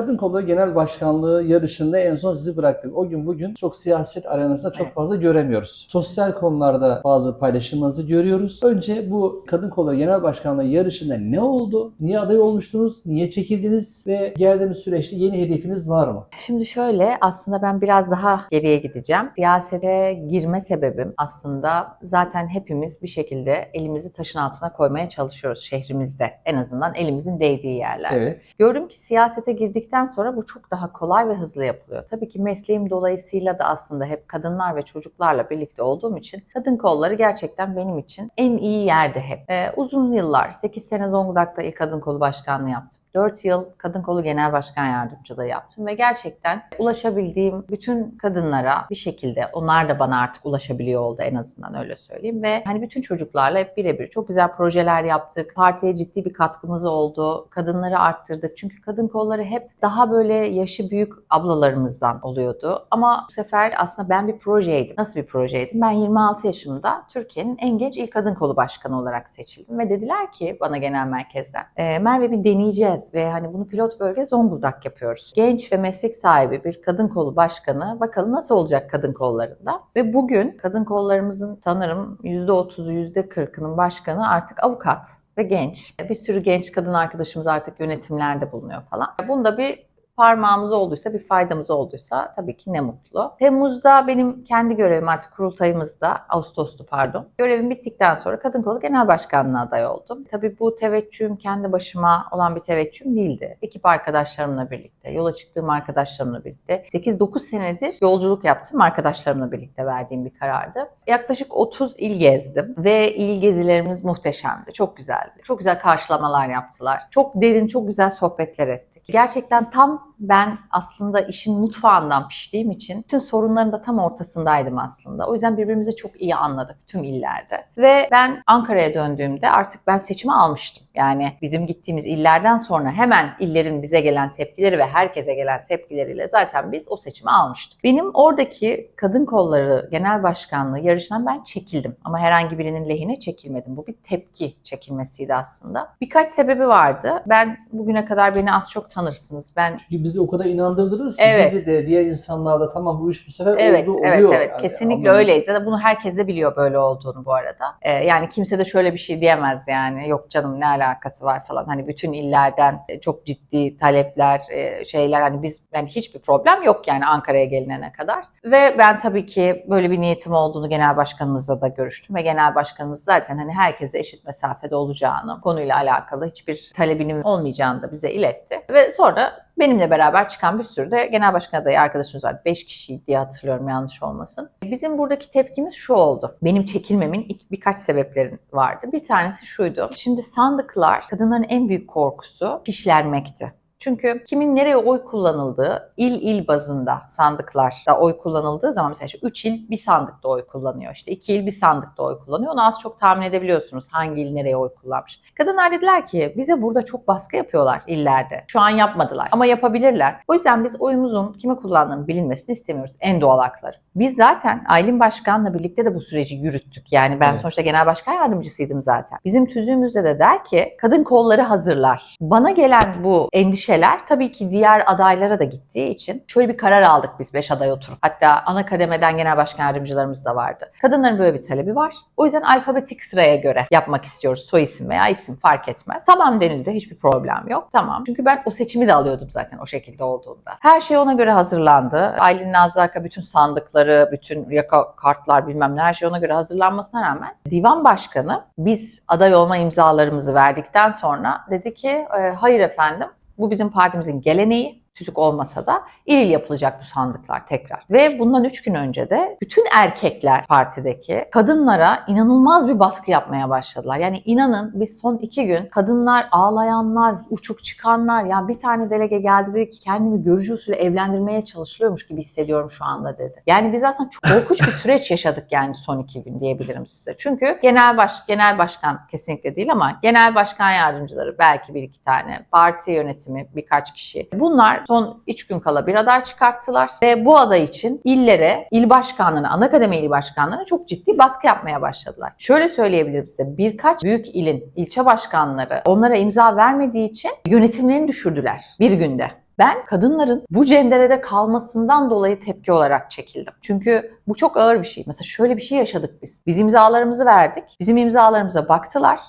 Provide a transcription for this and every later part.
Kadın Kolları Genel Başkanlığı yarışında en son sizi bıraktık. O gün bugün çok siyaset arenasında çok fazla göremiyoruz. Sosyal konularda bazı paylaşımlarınızı görüyoruz. Önce bu Kadın Kolları Genel Başkanlığı yarışında ne oldu? Niye aday olmuştunuz? Niye çekildiniz? Ve geldiğiniz süreçte yeni hedefiniz var mı? Şimdi şöyle aslında ben biraz daha geriye gideceğim. Siyasete girme sebebim aslında zaten hepimiz bir şekilde elimizi taşın altına koymaya çalışıyoruz şehrimizde. En azından elimizin değdiği yerler. Evet. Gördüm ki siyasete girdikten sonra bu çok daha kolay ve hızlı yapılıyor. Tabii ki mesleğim dolayısıyla da aslında hep kadınlar ve çocuklarla birlikte olduğum için kadın kolları gerçekten benim için en iyi yerde hep. Ee, uzun yıllar, 8 sene Zonguldak'ta ilk kadın kolu başkanlığı yaptım. 4 yıl kadın kolu genel başkan yardımcılığı yaptım ve gerçekten ulaşabildiğim bütün kadınlara bir şekilde onlar da bana artık ulaşabiliyor oldu en azından öyle söyleyeyim ve hani bütün çocuklarla hep birebir çok güzel projeler yaptık. Partiye ciddi bir katkımız oldu. Kadınları arttırdık. Çünkü kadın kolları hep daha böyle yaşı büyük ablalarımızdan oluyordu. Ama bu sefer aslında ben bir projeydim. Nasıl bir projeydim? Ben 26 yaşımda Türkiye'nin en genç ilk kadın kolu başkanı olarak seçildim ve dediler ki bana genel merkezden "E, Merve bir deneyeceğiz ve hani bunu pilot bölge Zonguldak yapıyoruz. Genç ve meslek sahibi bir kadın kolu başkanı bakalım nasıl olacak kadın kollarında. Ve bugün kadın kollarımızın sanırım %30'u %40'ının başkanı artık avukat ve genç. Bir sürü genç kadın arkadaşımız artık yönetimlerde bulunuyor falan. Bunda bir parmağımız olduysa, bir faydamız olduysa tabii ki ne mutlu. Temmuz'da benim kendi görevim artık kurultayımızda, Ağustos'tu pardon. Görevim bittikten sonra Kadın Kolu Genel Başkanlığı'na aday oldum. Tabii bu teveccühüm kendi başıma olan bir teveccühüm değildi. Ekip arkadaşlarımla birlikte, yola çıktığım arkadaşlarımla birlikte 8-9 senedir yolculuk yaptım arkadaşlarımla birlikte verdiğim bir karardı. Yaklaşık 30 il gezdim ve il gezilerimiz muhteşemdi. Çok güzeldi. Çok güzel karşılamalar yaptılar. Çok derin, çok güzel sohbetler ettik. Gerçekten tam ben aslında işin mutfağından piştiğim için bütün sorunların da tam ortasındaydım aslında. O yüzden birbirimizi çok iyi anladık tüm illerde. Ve ben Ankara'ya döndüğümde artık ben seçimi almıştım. Yani bizim gittiğimiz illerden sonra hemen illerin bize gelen tepkileri ve herkese gelen tepkileriyle zaten biz o seçimi almıştık. Benim oradaki kadın kolları genel başkanlığı yarışından ben çekildim. Ama herhangi birinin lehine çekilmedim. Bu bir tepki çekilmesiydi aslında. Birkaç sebebi vardı. Ben bugüne kadar beni az çok tanırsınız. Ben Çünkü bizi o kadar inandırdınız ki Evet. bizi de diğer insanlar da tamam bu iş bu sefer Evet, oldu evet, oluyor. evet. Yani Kesinlikle anladım. öyleydi. Zaten bunu herkes de biliyor böyle olduğunu bu arada. Ee, yani kimse de şöyle bir şey diyemez yani. Yok canım ne alakası var falan. Hani bütün illerden çok ciddi talepler, e, şeyler hani biz yani hiçbir problem yok yani Ankara'ya gelinene kadar. Ve ben tabii ki böyle bir niyetim olduğunu genel başkanımızla da görüştüm ve genel başkanımız zaten hani herkese eşit mesafede olacağını, konuyla alakalı hiçbir talebinin olmayacağını da bize iletti. Ve sonra Benimle beraber çıkan bir sürü de genel başkan adayı arkadaşımız var. 5 kişiydi diye hatırlıyorum yanlış olmasın. Bizim buradaki tepkimiz şu oldu. Benim çekilmemin birkaç sebeplerin vardı. Bir tanesi şuydu. Şimdi sandıklar kadınların en büyük korkusu fişlenmekti. Çünkü kimin nereye oy kullanıldığı il il bazında sandıklarda oy kullanıldığı zaman mesela 3 il bir sandıkta oy kullanıyor. İşte 2 il bir sandıkta oy kullanıyor. Onu az çok tahmin edebiliyorsunuz hangi il nereye oy kullanmış. Kadınlar dediler ki bize burada çok baskı yapıyorlar illerde. Şu an yapmadılar ama yapabilirler. O yüzden biz oyumuzun kime kullandığını bilinmesini istemiyoruz. En doğal hakları. Biz zaten Aylin Başkan'la birlikte de bu süreci yürüttük. Yani ben Evet. sonuçta genel başkan yardımcısıydım zaten. Bizim tüzüğümüzde de der ki kadın kolları hazırlar. Bana gelen bu endişeler tabii ki diğer adaylara da gittiği için şöyle bir karar aldık biz 5 aday oturup. Hatta ana kademeden genel başkan yardımcılarımız da vardı. Kadınların böyle bir talebi var. O yüzden alfabetik sıraya göre yapmak istiyoruz. Soy isim veya isim fark etmez. Tamam denildi. Hiçbir problem yok. Tamam. Çünkü ben o seçimi de alıyordum zaten o şekilde olduğunda. Her şey ona göre hazırlandı. Aylin Nazlı bütün sandıkları, bütün yaka kartlar bilmem ne her şey ona göre hazırlanmasına rağmen divan başkanı biz aday olma imzalarımızı verdikten sonra dedi ki "E, hayır efendim bu bizim partimizin geleneği. Tüzük olmasa da il il yapılacak bu sandıklar tekrar. Ve bundan 3 gün önce de bütün erkekler partideki kadınlara inanılmaz bir baskı yapmaya başladılar. Yani inanın biz son 2 gün kadınlar ağlayanlar, uçuk çıkanlar ya bir tane delege geldi dedi ki kendimi görücü usulü evlendirmeye çalışılıyormuş gibi hissediyorum şu anda dedi. Yani biz aslında çok korkunç bir süreç yaşadık yani son 2 gün diyebilirim size. Çünkü genel baş genel başkan kesinlikle değil ama genel başkan yardımcıları belki bir iki tane, parti yönetimi birkaç kişi. Bunlar son 3 gün kala bir aday çıkarttılar ve bu aday için illere, il başkanlığına, ana kademe il başkanlığına çok ciddi baskı yapmaya başladılar. Şöyle söyleyebilirim size birkaç büyük ilin ilçe başkanları onlara imza vermediği için yönetimlerini düşürdüler bir günde. Ben kadınların bu cenderede kalmasından dolayı tepki olarak çekildim. Çünkü bu çok ağır bir şey. Mesela şöyle bir şey yaşadık biz. Biz imzalarımızı verdik. Bizim imzalarımıza baktılar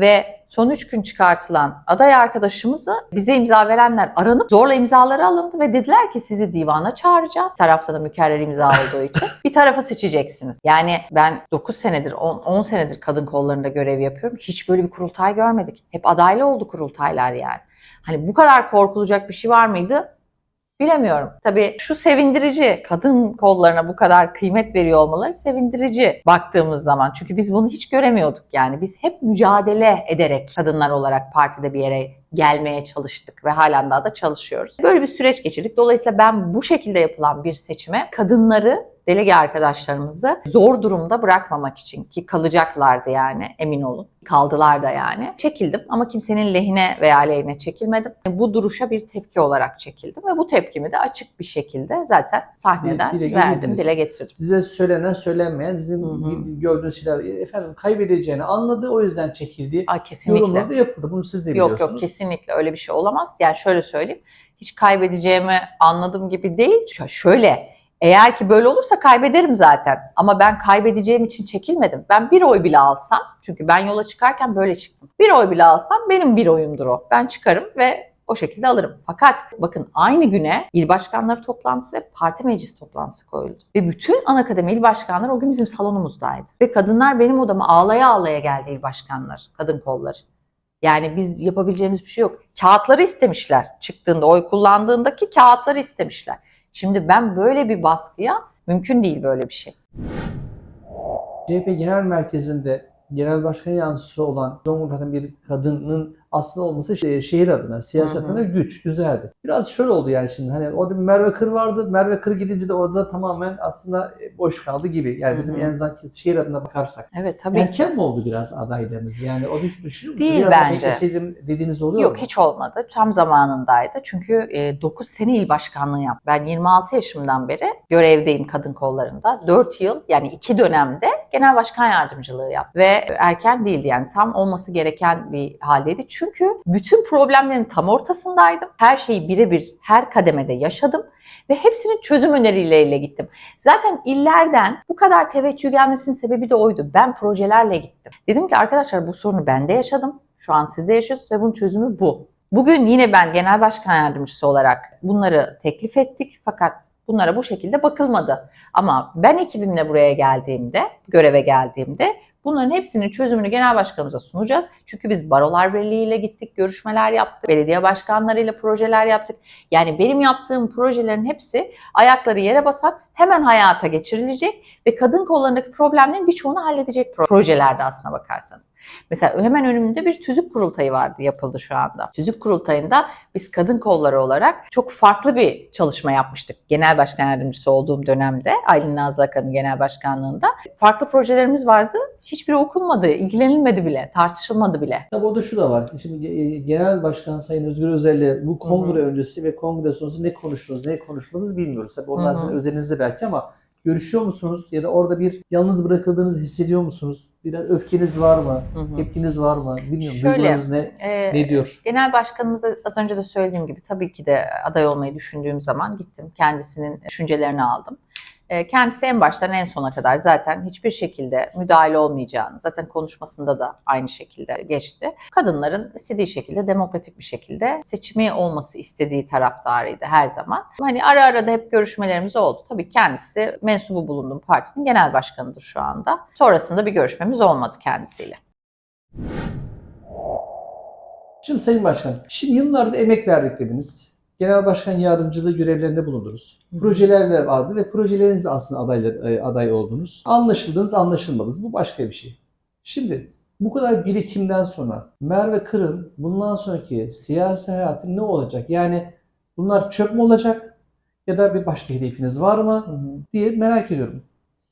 ve son 3 gün çıkartılan aday arkadaşımızı bize imza verenler aranıp zorla imzaları alındı ve dediler ki sizi divana çağıracağız. Tarafta da mükerrer imza olduğu için bir tarafı seçeceksiniz. Yani ben 9 senedir 10, 10 senedir kadın kollarında görev yapıyorum. Hiç böyle bir kurultay görmedik. Hep adaylı oldu kurultaylar yani. Hani bu kadar korkulacak bir şey var mıydı? Bilemiyorum. Tabii şu sevindirici, kadın kollarına bu kadar kıymet veriyor olmaları sevindirici baktığımız zaman. Çünkü biz bunu hiç göremiyorduk yani. Biz hep mücadele ederek kadınlar olarak partide bir yere gelmeye çalıştık ve halen daha da çalışıyoruz. Böyle bir süreç geçirdik. Dolayısıyla ben bu şekilde yapılan bir seçime kadınları delege arkadaşlarımızı zor durumda bırakmamak için ki kalacaklardı yani emin olun. Kaldılar da yani. Çekildim ama kimsenin lehine veya aleyhine çekilmedim. Bu duruşa bir tepki olarak çekildim ve bu tepkimi de açık bir şekilde zaten sahneden Dile verdim, getirdiniz. dile getirdim. Size söylenen söylenmeyen sizin Hı hı. bildiği- gördüğünüz şeyler e, efendim kaybedeceğini anladı o yüzden çekildi. Ay kesinlikle. Yorumlar da yapıldı. Bunu siz de Yok biliyorsunuz. yok kesinlikle öyle bir şey olamaz. Yani şöyle söyleyeyim. Hiç kaybedeceğimi anladığım gibi değil. Şöyle eğer ki böyle olursa kaybederim zaten. Ama ben kaybedeceğim için çekilmedim. Ben bir oy bile alsam, çünkü ben yola çıkarken böyle çıktım. Bir oy bile alsam benim bir oyumdur o. Ben çıkarım ve o şekilde alırım. Fakat bakın aynı güne il başkanları toplantısı ve parti meclis toplantısı koyuldu. Ve bütün ana kademe il başkanları o gün bizim salonumuzdaydı. Ve kadınlar benim odama ağlaya ağlaya geldi il başkanlar, kadın kolları. Yani biz yapabileceğimiz bir şey yok. Kağıtları istemişler. Çıktığında, oy kullandığındaki kağıtları istemişler. Şimdi ben böyle bir baskıya mümkün değil böyle bir şey. CHP Genel Merkezi'nde genel başkan yardımcısı olan Zonguldak'ın bir kadının aslında olması şe- şehir adına, siyaset Hı hı. adına güç, güzeldi. Biraz şöyle oldu yani şimdi hani orada bir Merve Kır vardı. Merve Kır gidince de orada tamamen aslında boş kaldı gibi. Yani bizim Hı hı. en azından şehir adına bakarsak. Evet tabii ki. Erken mi oldu biraz adaylarınız? Yani o düş, düşünüyor musunuz? Değil biraz bence. bekleseydim dediğiniz oluyor Yok mu? hiç olmadı. Tam zamanındaydı. Çünkü 9 sene il başkanlığı yaptım. Ben 26 yaşımdan beri görevdeyim kadın kollarında. 4 yıl yani 2 dönemde genel başkan yardımcılığı yaptım. Ve erken değildi yani tam olması gereken bir haldeydi. Çünkü bütün problemlerin tam ortasındaydım. Her şeyi birebir her kademede yaşadım. Ve hepsinin çözüm önerileriyle gittim. Zaten illerden bu kadar teveccüh gelmesinin sebebi de oydu. Ben projelerle gittim. Dedim ki arkadaşlar bu sorunu ben de yaşadım. Şu an siz de yaşıyorsunuz ve bunun çözümü bu. Bugün yine ben genel başkan yardımcısı olarak bunları teklif ettik fakat bunlara bu şekilde bakılmadı. Ama ben ekibimle buraya geldiğimde, göreve geldiğimde bunların hepsinin çözümünü genel başkanımıza sunacağız. Çünkü biz Barolar Birliği ile gittik, görüşmeler yaptık, belediye başkanlarıyla projeler yaptık. Yani benim yaptığım projelerin hepsi ayakları yere basan hemen hayata geçirilecek ve kadın kollarındaki problemlerin birçoğunu halledecek pro- projelerde aslına bakarsanız. Mesela hemen önümünde bir tüzük kurultayı vardı yapıldı şu anda. Tüzük kurultayında biz kadın kolları olarak çok farklı bir çalışma yapmıştık. Genel başkan yardımcısı olduğum dönemde Aylin Nazlı Akan'ın genel başkanlığında. Farklı projelerimiz vardı. Hiçbiri okunmadı, ilgilenilmedi bile, tartışılmadı bile. Tabii o da şu da var. Şimdi e, Genel Başkan Sayın Özgür Özel'le bu kongre öncesi ve kongre sonrası ne konuştunuz, ne konuşmadınız bilmiyoruz. Tabii onlar sizin özelinizde belki ama görüşüyor musunuz? Ya da orada bir yalnız bırakıldığınızı hissediyor musunuz? Biraz öfkeniz var mı? Hı hı. Tepkiniz var mı? Bilmiyorum. Şöyle, ne, Ee, ne diyor? Genel başkanımıza az önce de söylediğim gibi tabii ki de aday olmayı düşündüğüm zaman gittim. Kendisinin düşüncelerini aldım. Ee, Kendisi en baştan en sona kadar zaten hiçbir şekilde müdahale olmayacağını, zaten konuşmasında da aynı şekilde geçti. Kadınların istediği şekilde, demokratik bir şekilde seçimi olması istediği taraftarıydı her zaman. Hani ara ara da hep görüşmelerimiz oldu. Tabii kendisi mensubu bulunduğum partinin genel başkanıdır şu anda. Sonrasında bir görüşmemiz olmadı kendisiyle. Şimdi Sayın Başkan, şimdi yıllarda emek verdik dediniz. Genel Başkan Yardımcılığı görevlerinde bulundunuz. Projelerle vardı ve projelerinizle aslında adaylar, e, aday oldunuz. Anlaşıldınız, anlaşılmadınız. Bu başka bir şey. Şimdi bu kadar birikimden sonra Merve Kır'ın bundan sonraki siyasi hayatı ne olacak? Yani bunlar çöp mü olacak? Ya da bir başka hedefiniz var mı? diye merak ediyorum.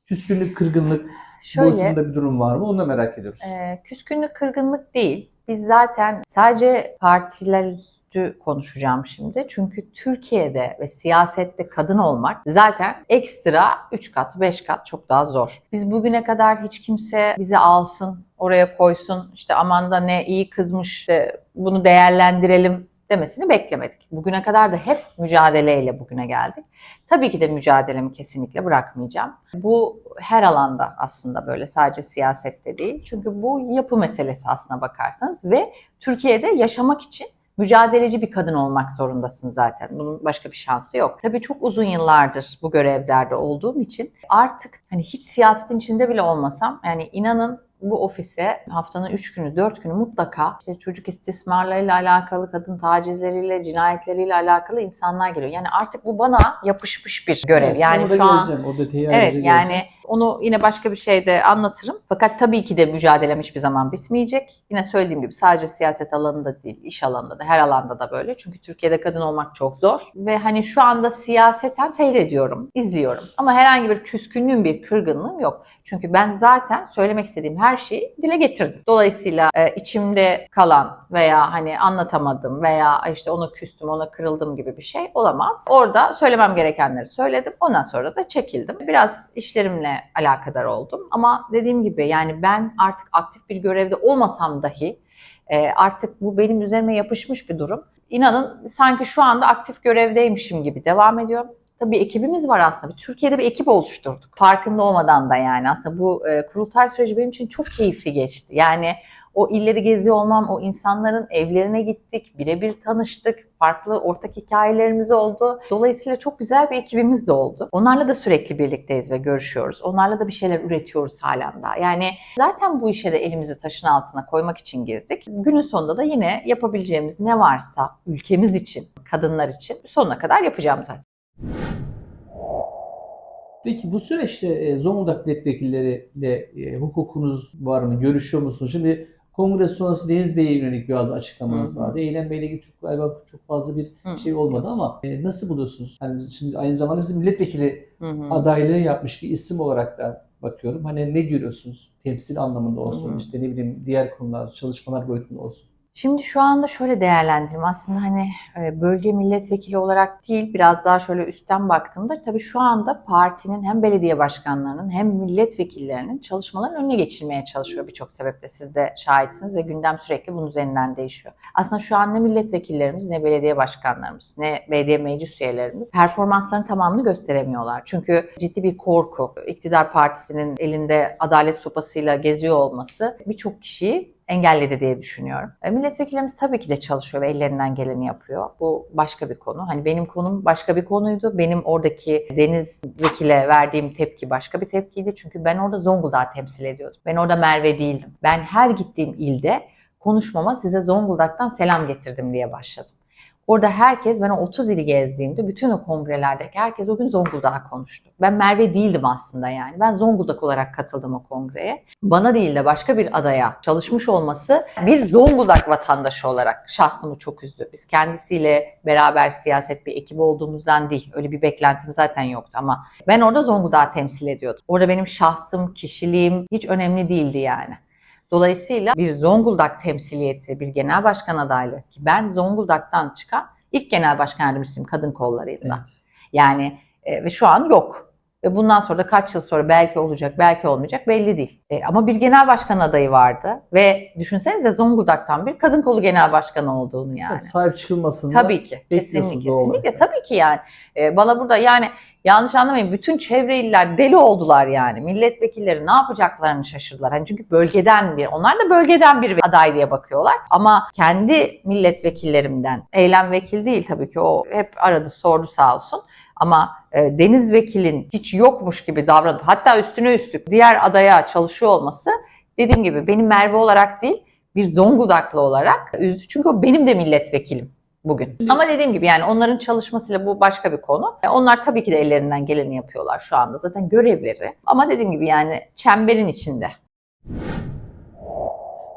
Küskünlük, kırgınlık Şöyle, boyutunda bir durum var mı? Onu da merak ediyoruz. Ee, küskünlük, kırgınlık değil. Biz zaten sadece partiler üstü konuşacağım şimdi. Çünkü Türkiye'de ve siyasette kadın olmak zaten ekstra 3 kat, 5 kat çok daha zor. Biz bugüne kadar hiç kimse bizi alsın, oraya koysun, işte aman da ne iyi kızmış, işte bunu değerlendirelim demesini beklemedik. Bugüne kadar da hep mücadeleyle bugüne geldik. Tabii ki de mücadelemi kesinlikle bırakmayacağım. Bu her alanda aslında böyle sadece siyasette değil. Çünkü bu yapı meselesi aslına bakarsanız ve Türkiye'de yaşamak için mücadeleci bir kadın olmak zorundasın zaten. Bunun başka bir şansı yok. Tabii çok uzun yıllardır bu görevlerde olduğum için artık hani hiç siyasetin içinde bile olmasam yani inanın bu ofise haftanın 3 günü, 4 günü mutlaka işte çocuk istismarlarıyla alakalı, kadın tacizleriyle, cinayetleriyle alakalı insanlar geliyor. Yani artık bu bana yapışmış bir görev. Evet, yani şu an geleceğim. O detayı Evet yani geleceğiz. onu yine başka bir şeyde anlatırım. Fakat tabii ki de mücadelem hiçbir zaman bitmeyecek. Yine söylediğim gibi sadece siyaset alanında değil, iş alanında da her alanda da böyle. Çünkü Türkiye'de kadın olmak çok zor. Ve hani şu anda siyaseten seyrediyorum, izliyorum. Ama herhangi bir küskünlüğüm, bir kırgınlığım yok. Çünkü ben zaten söylemek istediğim her şeyi dile getirdim. Dolayısıyla e, içimde kalan veya hani anlatamadım veya işte ona küstüm, ona kırıldım gibi bir şey olamaz. Orada söylemem gerekenleri söyledim. Ondan sonra da çekildim. Biraz işlerimle alakadar oldum. Ama dediğim gibi yani ben artık aktif bir görevde olmasam dahi e, artık bu benim üzerime yapışmış bir durum. İnanın sanki şu anda aktif görevdeymişim gibi devam ediyorum. Tabii ekibimiz var aslında. Türkiye'de bir ekip oluşturduk. Farkında olmadan da yani aslında bu e, kurultay süreci benim için çok keyifli geçti. Yani o illeri geziyor olmam, o insanların evlerine gittik, birebir tanıştık, farklı ortak hikayelerimiz oldu. Dolayısıyla çok güzel bir ekibimiz de oldu. Onlarla da sürekli birlikteyiz ve görüşüyoruz. Onlarla da bir şeyler üretiyoruz halen daha. Yani zaten bu işe de elimizi taşın altına koymak için girdik. Günün sonunda da yine yapabileceğimiz ne varsa ülkemiz için, kadınlar için sonuna kadar yapacağım zaten. Peki bu süreçte e, Zonguldak milletvekilleriyle e, hukukunuz var mı? Görüşüyor musunuz? Şimdi kongre sonrası Deniz Bey'e yönelik biraz açıklamanız Hı vardı. Eylem Bey'le ilgili çok galiba çok fazla bir Hı. şey olmadı ama e, nasıl buluyorsunuz? Hani şimdi aynı zamanda siz milletvekili Hı adaylığı yapmış bir isim olarak da bakıyorum. Hani ne görüyorsunuz? Temsil anlamında olsun, hı. işte ne bileyim diğer konular, çalışmalar boyutunda olsun. Şimdi şu anda şöyle değerlendireyim. Aslında hani e, bölge milletvekili olarak değil biraz daha şöyle üstten baktığımda tabii şu anda partinin hem belediye başkanlarının hem milletvekillerinin çalışmalarının önüne geçirmeye çalışıyor birçok sebeple. Siz de şahitsiniz ve gündem sürekli bunun üzerinden değişiyor. Aslında şu an ne milletvekillerimiz ne belediye başkanlarımız ne belediye meclis üyelerimiz performanslarının tamamını gösteremiyorlar. Çünkü ciddi bir korku. İktidar partisinin elinde adalet sopasıyla geziyor olması birçok kişiyi engelledi diye düşünüyorum. E, Milletvekillerimiz tabii ki de çalışıyor ve ellerinden geleni yapıyor. Bu başka bir konu. Hani benim konum başka bir konuydu. Benim oradaki Deniz Vekil'e verdiğim tepki başka bir tepkiydi. Çünkü ben orada Zonguldak'ı temsil ediyordum. Ben orada Merve değildim. Ben her gittiğim ilde konuşmama size Zonguldak'tan selam getirdim diye başladım. Orada herkes, ben o 30 ili gezdiğimde bütün o kongrelerdeki herkes o gün Zonguldak'a konuştu. Ben Merve değildim aslında yani. Ben Zonguldak olarak katıldım o kongreye. Bana değil de başka bir adaya çalışmış olması bir Zonguldak vatandaşı olarak şahsımı çok üzdü. Biz kendisiyle beraber siyaset bir ekip olduğumuzdan değil. Öyle bir beklentim zaten yoktu ama ben orada Zonguldak'ı temsil ediyordum. Orada benim şahsım, kişiliğim hiç önemli değildi yani. Dolayısıyla bir Zonguldak temsiliyeti, bir genel başkan adaylığı ki ben Zonguldak'tan çıkan ilk genel başkan yardımcısıyım kadın kollarıyla. Evet. Yani e, ve şu an yok. Ve bundan sonra da kaç yıl sonra belki olacak, belki olmayacak belli değil. E, ama bir genel başkan adayı vardı ve düşünsenize Zonguldak'tan bir kadın kolu genel başkanı olduğunu yani. Sahip çıkılmasında Tabii ki. Kesinlikle. Kesinlikle. Tabii ki yani. Ee, bana burada yani yanlış anlamayın bütün çevre iller deli oldular yani. Milletvekilleri ne yapacaklarını şaşırdılar. Hani çünkü bölgeden bir, onlar da bölgeden bir aday diye bakıyorlar. Ama kendi milletvekillerimden, eylem vekil değil tabii ki o hep aradı sordu sağ olsun. Ama e, Deniz Vekil'in hiç yokmuş gibi davranıp hatta üstüne üstlük diğer adaya çalışıyor olması dediğim gibi benim Merve olarak değil bir Zonguldaklı olarak üzdü. Çünkü o benim de milletvekilim bugün. Ama dediğim gibi yani onların çalışmasıyla bu başka bir konu. E, Onlar tabii ki de ellerinden geleni yapıyorlar şu anda. Zaten görevleri. Ama dediğim gibi yani çemberin içinde.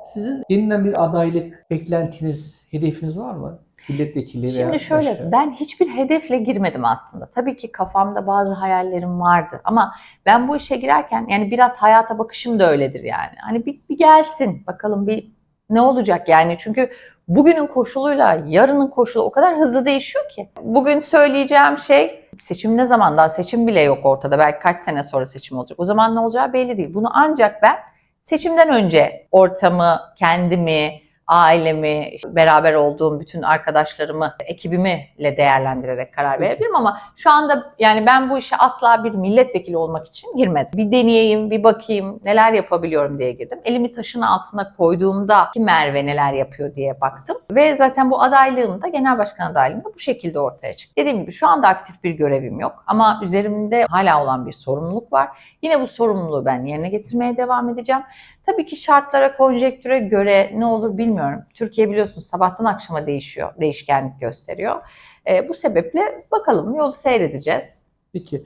Sizin yeniden bir adaylık beklentiniz, hedefiniz var mı? Milletvekili veya Şimdi şöyle başka. ben hiçbir hedefle girmedim aslında. Tabii ki kafamda bazı hayallerim vardı ama ben bu işe girerken yani biraz hayata bakışım da öyledir yani. Hani bir, bir gelsin bakalım bir ne olacak yani çünkü bugünün koşuluyla yarının koşulu o kadar hızlı değişiyor ki. Bugün söyleyeceğim şey seçim ne zaman daha seçim bile yok ortada belki kaç sene sonra seçim olacak. O zaman ne olacağı belli değil. Bunu ancak ben seçimden önce ortamı, kendimi, ailemi, beraber olduğum bütün arkadaşlarımı, ekibimi ile değerlendirerek karar verebilirim ama şu anda yani ben bu işe asla bir milletvekili olmak için girmedim. Bir deneyeyim, bir bakayım neler yapabiliyorum diye girdim. Elimi taşın altına koyduğumda ki Merve neler yapıyor diye baktım. Ve zaten bu adaylığım da genel başkan adaylığım da bu şekilde ortaya çıktı. Dediğim gibi şu anda aktif bir görevim yok ama üzerimde hala olan bir sorumluluk var. Yine bu sorumluluğu ben yerine getirmeye devam edeceğim. Tabii ki şartlara, konjektüre göre ne olur bilmiyorum. Türkiye biliyorsunuz sabahtan akşama değişiyor, değişkenlik gösteriyor. Ee, bu sebeple bakalım yolu seyredeceğiz. Peki.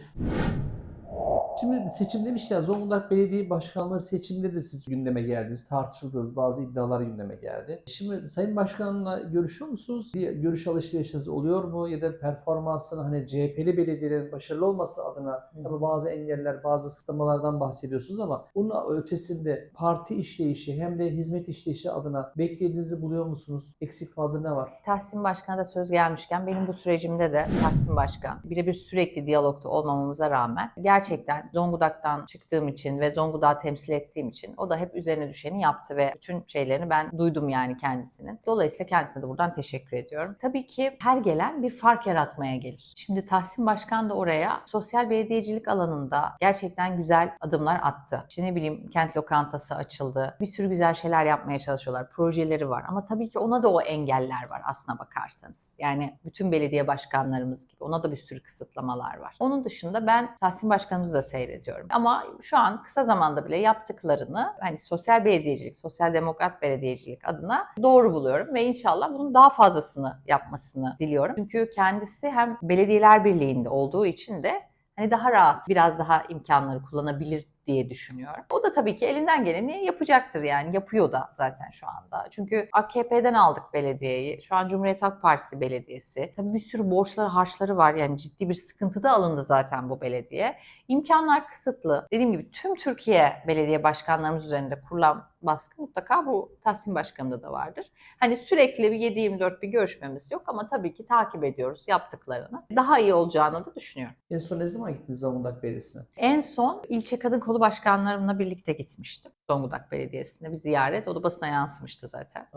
Şimdi seçim demişken Zonguldak Belediye Başkanlığı seçiminde de siz gündeme geldiniz, tartışıldınız, bazı iddialar gündeme geldi. Şimdi Sayın Başkan'la görüşüyor musunuz? Bir görüş alışverişiniz oluyor mu? Ya da performansını hani CHP'li belediyelerin başarılı olması adına tabii bazı engeller, bazı kısıtlamalardan bahsediyorsunuz ama bunun ötesinde parti işleyişi hem de hizmet işleyişi adına beklediğinizi buluyor musunuz? Eksik fazla ne var? Tahsin Başkan'a da söz gelmişken benim bu sürecimde de Tahsin Başkan birebir sürekli diyalogda olmamamıza rağmen gerçekten Zonguldak'tan çıktığım için ve Zonguldak'ı temsil ettiğim için o da hep üzerine düşeni yaptı ve bütün şeylerini ben duydum yani kendisinin. Dolayısıyla kendisine de buradan teşekkür ediyorum. Tabii ki her gelen bir fark yaratmaya gelir. Şimdi Tahsin Başkan da oraya sosyal belediyecilik alanında gerçekten güzel adımlar attı. İşte ne bileyim kent lokantası açıldı. Bir sürü güzel şeyler yapmaya çalışıyorlar. Projeleri var ama tabii ki ona da o engeller var aslına bakarsanız. Yani bütün belediye başkanlarımız gibi ona da bir sürü kısıtlamalar var. Onun dışında ben Tahsin Başkanımızı da seyrediyorum. Ama şu an kısa zamanda bile yaptıklarını hani sosyal belediyecilik, sosyal demokrat belediyecilik adına doğru buluyorum ve inşallah bunun daha fazlasını yapmasını diliyorum. Çünkü kendisi hem Belediyeler Birliği'nde olduğu için de hani daha rahat, biraz daha imkanları kullanabilir diye düşünüyorum. O da tabii ki elinden geleni yapacaktır yani. Yapıyor da zaten şu anda. Çünkü AKP'den aldık belediyeyi. Şu an Cumhuriyet Halk Partisi belediyesi. Tabii bir sürü borçları, harçları var. Yani ciddi bir sıkıntıda alındı zaten bu belediye. İmkanlar kısıtlı. Dediğim gibi tüm Türkiye belediye başkanlarımız üzerinde kurulan baskı mutlaka bu Tahsin Başkanı'nda da vardır. Hani sürekli bir 7-24 bir görüşmemiz yok ama tabii ki takip ediyoruz yaptıklarını. Daha iyi olacağını da düşünüyorum. En son ne zaman gittiniz Zonguldak Belediyesi'ne? En son ilçe kadın kolu başkanlarımla birlikte gitmiştim. Zonguldak Belediyesi'ne bir ziyaret. O da basına yansımıştı zaten.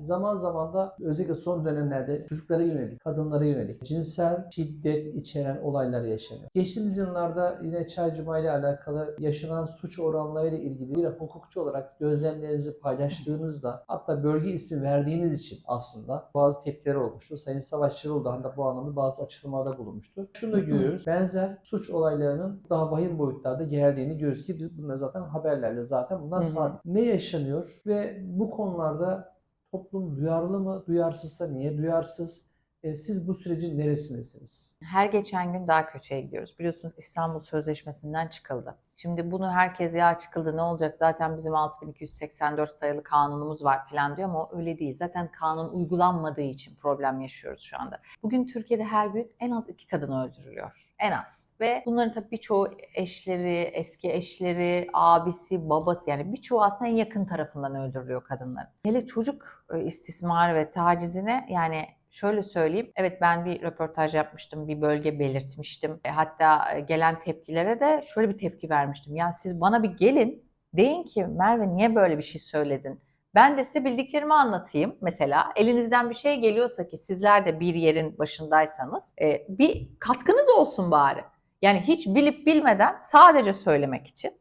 Zaman zaman da özellikle son dönemlerde çocuklara yönelik, kadınlara yönelik cinsel şiddet içeren olaylar yaşanıyor. Geçtiğimiz yıllarda yine Çay Cuma ile alakalı yaşanan suç oranlarıyla ilgili bir hukukçu olarak gözlemlerinizi paylaştığınızda hatta bölge ismi verdiğiniz için aslında bazı tepkiler olmuştu. Sayın Savaş Çırıldahan da bu anlamda bazı açıklamalarda bulunmuştu. Şunu da görüyoruz. Benzer suç olaylarının daha vahim boyutlarda geldiğini görüyoruz ki biz bunları zaten haberlerle zaten bundan sabit. Ne yaşanıyor ve bu konularda toplum duyarlı mı? Duyarsızsa niye duyarsız? E, siz bu sürecin neresindesiniz? Her geçen gün daha kötüye gidiyoruz. Biliyorsunuz İstanbul Sözleşmesi'nden çıkıldı. Şimdi bunu herkes ya çıkıldı ne olacak zaten bizim 6284 sayılı kanunumuz var falan diyor ama öyle değil. Zaten kanun uygulanmadığı için problem yaşıyoruz şu anda. Bugün Türkiye'de her gün en az iki kadın öldürülüyor. En az. Ve bunların tabii birçoğu eşleri, eski eşleri, abisi, babası yani birçoğu aslında en yakın tarafından öldürülüyor kadınların. Hele çocuk e, istismarı ve tacizine yani Şöyle söyleyeyim. Evet ben bir röportaj yapmıştım. Bir bölge belirtmiştim. E, Hatta e, gelen tepkilere de şöyle bir tepki vermiştim. Ya siz bana bir gelin deyin ki Merve niye böyle bir şey söyledin? Ben de size bildiklerimi anlatayım. Mesela elinizden bir şey geliyorsa ki sizler de bir yerin başındaysanız e, bir katkınız olsun bari. Yani hiç bilip bilmeden sadece söylemek için.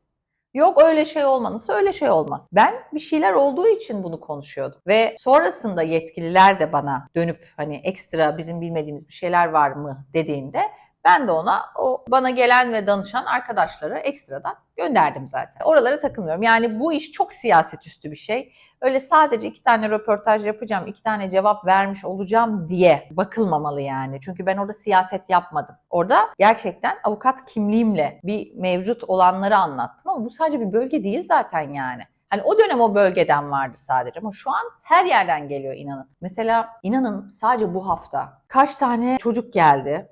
Yok öyle şey olmanız öyle şey olmaz. Ben bir şeyler olduğu için bunu konuşuyordum. Ve sonrasında yetkililer de bana dönüp hani ekstra bizim bilmediğimiz bir şeyler var mı dediğinde ben de ona o bana gelen ve danışan arkadaşları ekstradan gönderdim zaten. Oralara takılmıyorum. Yani bu iş çok siyaset üstü bir şey. Öyle sadece iki tane röportaj yapacağım, iki tane cevap vermiş olacağım diye bakılmamalı yani. Çünkü ben orada siyaset yapmadım. Orada gerçekten avukat kimliğimle bir mevcut olanları anlattım ama bu sadece bir bölge değil zaten yani. Hani o dönem o bölgeden vardı sadece ama şu an her yerden geliyor inanın. Mesela inanın sadece bu hafta kaç tane çocuk geldi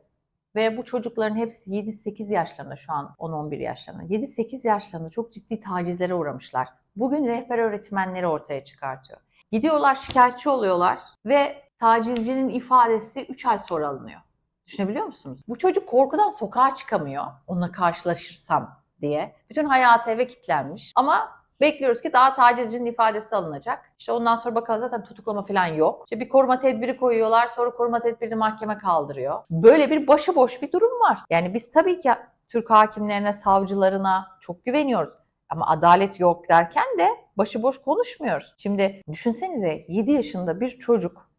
ve bu çocukların hepsi 7-8 yaşlarında şu an 10-11 yaşlarında. 7-8 yaşlarında çok ciddi tacizlere uğramışlar. Bugün rehber öğretmenleri ortaya çıkartıyor. Gidiyorlar şikayetçi oluyorlar ve tacizcinin ifadesi 3 ay sonra alınıyor. Düşünebiliyor musunuz? Bu çocuk korkudan sokağa çıkamıyor onunla karşılaşırsam diye. Bütün hayatı eve kilitlenmiş ama Bekliyoruz ki daha tacizcinin ifadesi alınacak. İşte ondan sonra bakalım zaten tutuklama falan yok. İşte bir koruma tedbiri koyuyorlar sonra koruma tedbirini mahkeme kaldırıyor. Böyle bir başıboş bir durum var. Yani biz tabii ki Türk hakimlerine, savcılarına çok güveniyoruz. Ama adalet yok derken de başıboş konuşmuyoruz. Şimdi düşünsenize 7 yaşında bir çocuk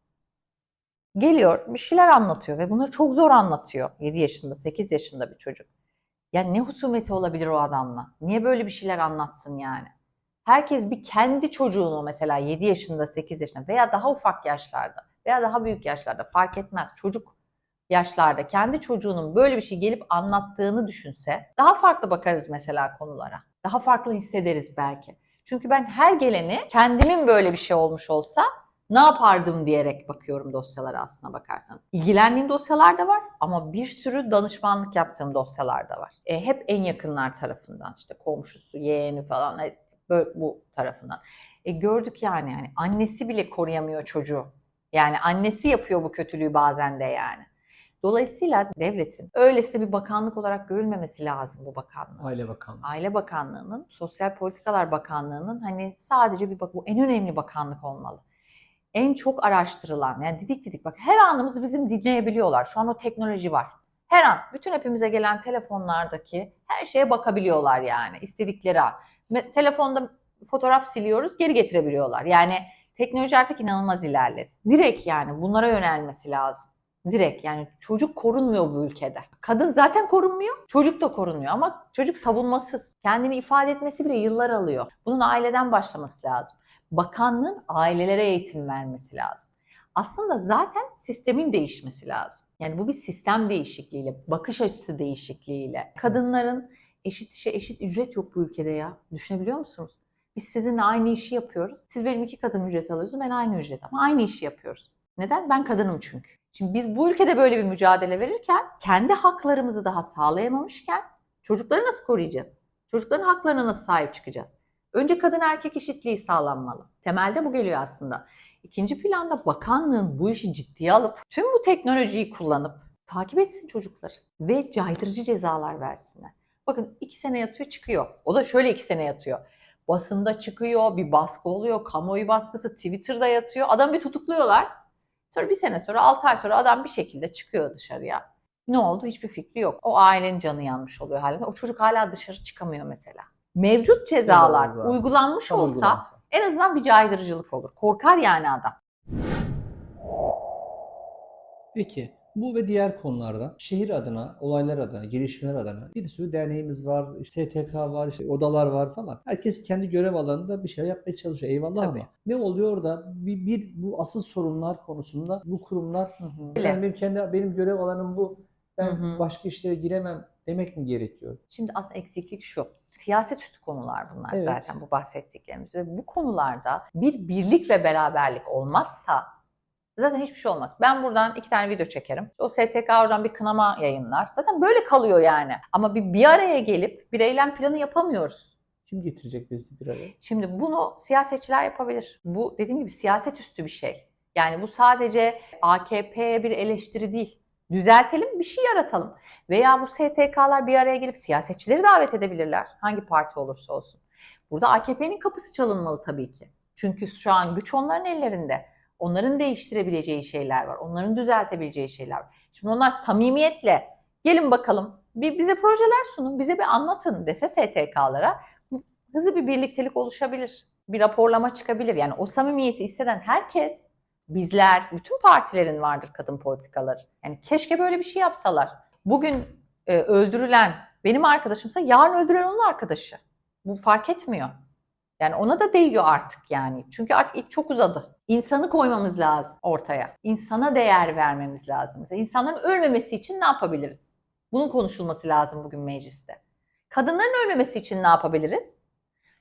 geliyor bir şeyler anlatıyor ve bunları çok zor anlatıyor. 7 yaşında, 8 yaşında bir çocuk. Ya ne husumeti olabilir o adamla? Niye böyle bir şeyler anlatsın yani? Herkes bir kendi çocuğunu mesela 7 yaşında, 8 yaşında veya daha ufak yaşlarda veya daha büyük yaşlarda fark etmez. Çocuk yaşlarda kendi çocuğunun böyle bir şey gelip anlattığını düşünse daha farklı bakarız mesela konulara. Daha farklı hissederiz belki. Çünkü ben her geleni kendimin böyle bir şey olmuş olsa ne yapardım diyerek bakıyorum dosyalara aslına bakarsanız. İlgilendiğim dosyalar da var ama bir sürü danışmanlık yaptığım dosyalar da var. E, hep en yakınlar tarafından işte komşusu, yeğeni falan böyle bu tarafından. E, gördük yani yani annesi bile koruyamıyor çocuğu. Yani annesi yapıyor bu kötülüğü bazen de yani. Dolayısıyla devletin öylesine bir bakanlık olarak görülmemesi lazım bu bakanlık. Aile Bakanlığı. Aile Bakanlığı'nın, Sosyal Politikalar Bakanlığı'nın hani sadece bir bak bu en önemli bakanlık olmalı. En çok araştırılan yani didik didik bak her anımızı bizim dinleyebiliyorlar. Şu an o teknoloji var. Her an bütün hepimize gelen telefonlardaki her şeye bakabiliyorlar yani istedikleri an. Telefonda fotoğraf siliyoruz geri getirebiliyorlar. Yani teknoloji artık inanılmaz ilerledi. Direkt yani bunlara yönelmesi lazım. Direkt yani çocuk korunmuyor bu ülkede. Kadın zaten korunmuyor, çocuk da korunmuyor ama çocuk savunmasız. Kendini ifade etmesi bile yıllar alıyor. Bunun aileden başlaması lazım. Bakanlığın ailelere eğitim vermesi lazım. Aslında zaten sistemin değişmesi lazım. Yani bu bir sistem değişikliğiyle, bakış açısı değişikliğiyle. Kadınların eşit işe eşit ücret yok bu ülkede ya. Düşünebiliyor musunuz? Biz sizinle aynı işi yapıyoruz. Siz benim iki katım ücret alıyorsunuz, ben aynı ücret ama aynı işi yapıyoruz. Neden? Ben kadınım çünkü. Şimdi biz bu ülkede böyle bir mücadele verirken kendi haklarımızı daha sağlayamamışken çocukları nasıl koruyacağız? Çocukların haklarına nasıl sahip çıkacağız? Önce kadın erkek eşitliği sağlanmalı. Temelde bu geliyor aslında. İkinci planda bakanlığın bu işi ciddiye alıp tüm bu teknolojiyi kullanıp takip etsin çocukları ve caydırıcı cezalar versinler. Bakın iki sene yatıyor çıkıyor. O da şöyle iki sene yatıyor. Basında çıkıyor, bir baskı oluyor, kamuoyu baskısı, Twitter'da yatıyor. Adamı bir tutukluyorlar. Sonra bir sene sonra, 6 ay sonra adam bir şekilde çıkıyor dışarıya. Ne oldu? Hiçbir fikri yok. O ailenin canı yanmış oluyor halinde. O çocuk hala dışarı çıkamıyor mesela. Mevcut cezalar Cezalar uygulanmış Tam olsa uygulansa. en azından bir caydırıcılık olur. Korkar yani adam. Peki bu ve diğer konularda şehir adına, olaylar adına, gelişmeler adına bir sürü derneğimiz var, işte STK var, işte odalar var falan. Herkes kendi görev alanında bir şey yapmaya çalışıyor. Eyvallah Tabii. ama ne oluyor da bir, bir bu asıl sorunlar konusunda bu kurumlar Öyle. "Efendim benim kendi benim görev alanım bu. Ben Hı hı. başka işlere giremem demek mi gerekiyor? Şimdi aslında eksiklik şu. Siyaset üstü konular bunlar Evet. zaten bu bahsettiklerimiz. Ve bu konularda bir birlik ve beraberlik olmazsa zaten hiçbir şey olmaz. Ben buradan iki tane video çekerim. O STK oradan bir kınama yayınlar. Zaten böyle kalıyor yani. Ama bir, bir araya gelip bir eylem planı yapamıyoruz. Kim getirecek bizi bir araya? Şimdi bunu siyasetçiler yapabilir. Bu dediğim gibi siyaset üstü bir şey. Yani bu sadece AKP'ye bir eleştiri değil. Düzeltelim, bir şey yaratalım. Veya bu STK'lar bir araya gelip siyasetçileri davet edebilirler. Hangi parti olursa olsun. Burada AKP'nin kapısı çalınmalı tabii ki. Çünkü şu an güç onların ellerinde. Onların değiştirebileceği şeyler var. Onların düzeltebileceği şeyler var. Şimdi onlar samimiyetle gelin bakalım bir bize projeler sunun, bize bir anlatın dese STK'lara hızlı bir birliktelik oluşabilir. Bir raporlama çıkabilir. Yani o samimiyeti hisseden herkes, bizler, bütün partilerin vardır kadın politikaları. Yani keşke böyle bir şey yapsalar. Bugün e, öldürülen benim arkadaşımsa yarın öldürülen onun arkadaşı. Bu fark etmiyor. Yani ona da değiyor artık yani. Çünkü artık ip çok uzadı. İnsanı koymamız lazım ortaya. İnsana değer vermemiz lazım. Mesela insanların ölmemesi için ne yapabiliriz? Bunun konuşulması lazım bugün mecliste. Kadınların ölmemesi için ne yapabiliriz?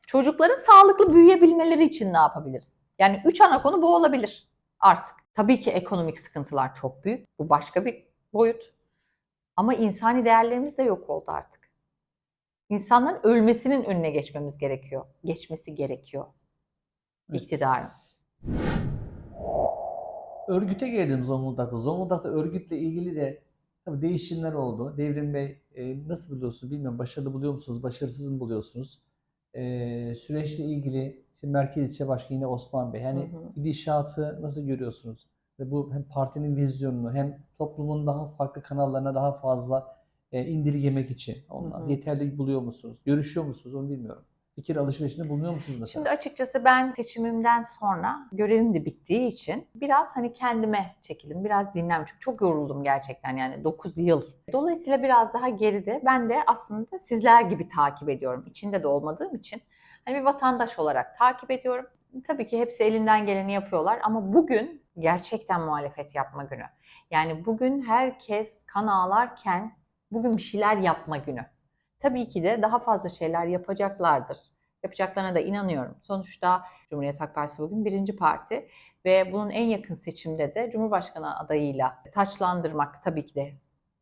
Çocukların sağlıklı büyüyebilmeleri için ne yapabiliriz? Yani üç ana konu bu olabilir artık. Tabii ki ekonomik sıkıntılar çok büyük. Bu başka bir boyut. Ama insani değerlerimiz de yok oldu artık. İnsanların ölmesinin önüne geçmemiz gerekiyor. Geçmesi gerekiyor. Evet. İktidarın. Örgüte geldim Zonguldak'ta. Zonguldak'ta örgütle ilgili de tabii değişimler oldu. Devrim Bey e, nasıl buluyorsunuz bilmiyorum. Başarılı buluyor musunuz? Başarısız mı buluyorsunuz? Ee, süreçle ilgili şimdi Merkez İlçe Başkanı yine Osman Bey. Yani Hı hı. gidişatı nasıl görüyorsunuz? Ve bu hem partinin vizyonunu hem toplumun daha farklı kanallarına daha fazla e, indirgemek için ondan Hı hı. yeterli buluyor musunuz? Görüşüyor musunuz? Onu bilmiyorum. Fikir alışverişinde bulunuyor musunuz mesela? Şimdi açıkçası ben seçimimden sonra görevim de bittiği için biraz hani kendime çekildim. Biraz dinlendim. Çünkü çok yoruldum gerçekten yani 9 yıl. Dolayısıyla biraz daha geride. Ben de aslında sizler gibi takip ediyorum. İçinde de olmadığım için. Hani bir vatandaş olarak takip ediyorum. Tabii ki hepsi elinden geleni yapıyorlar ama bugün gerçekten muhalefet yapma günü. Yani bugün herkes kan ağlarken bugün bir şeyler yapma günü. Tabii ki de daha fazla şeyler yapacaklardır. Yapacaklarına da inanıyorum. Sonuçta Cumhuriyet Halk Partisi bugün birinci parti ve bunun en yakın seçimde de Cumhurbaşkanı adayıyla taçlandırmak tabii ki de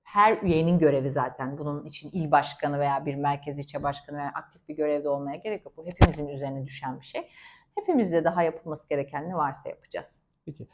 her üyenin görevi zaten. Bunun için il başkanı veya bir merkez ilçe başkanı veya aktif bir görevde olmaya gerek yok. Bu hepimizin üzerine düşen bir şey. Hepimizde daha yapılması gereken ne varsa yapacağız. Peki.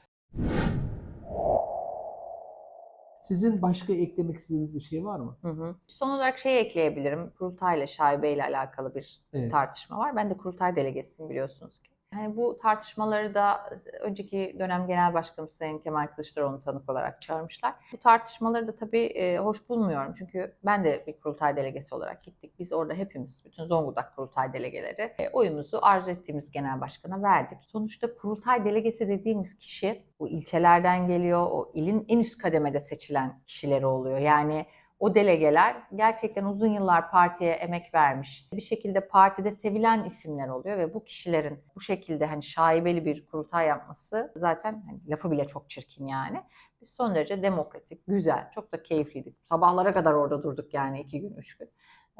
Sizin başka eklemek istediğiniz bir şey var mı? Hı hı. Son olarak şey ekleyebilirim. Kurultayla, şaibeyle alakalı bir Evet. tartışma var. Ben de kurultay delegesiyim biliyorsunuz ki. Yani bu tartışmaları da önceki dönem Genel Başkanımız Sayın Kemal Kılıçdaroğlu'nu tanık olarak çağırmışlar. Bu tartışmaları da tabii e, hoş bulmuyorum. Çünkü ben de bir kurultay delegesi olarak gittik. Biz orada hepimiz, bütün Zonguldak kurultay delegeleri e, oyumuzu arzu ettiğimiz genel başkana verdik. Sonuçta kurultay delegesi dediğimiz kişi bu ilçelerden geliyor. O ilin en üst kademede seçilen kişileri oluyor. Yani o delegeler gerçekten uzun yıllar partiye emek vermiş. Bir şekilde partide sevilen isimler oluyor ve bu kişilerin bu şekilde hani şaibeli bir kurultay yapması zaten hani lafı bile çok çirkin yani. Biz son derece demokratik, güzel, çok da keyifliydik. Sabahlara kadar orada durduk yani iki gün, üç gün.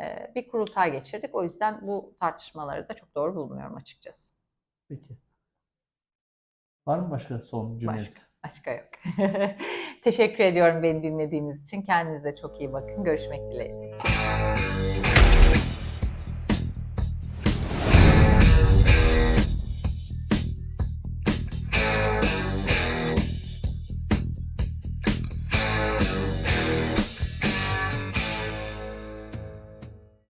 Ee, bir kurultay geçirdik. O yüzden bu tartışmaları da çok doğru bulmuyorum açıkçası. Peki. Var mı başka son cümleniz? Başka yok. Teşekkür ediyorum beni dinlediğiniz için. Kendinize çok iyi bakın. Görüşmek dileğiyle.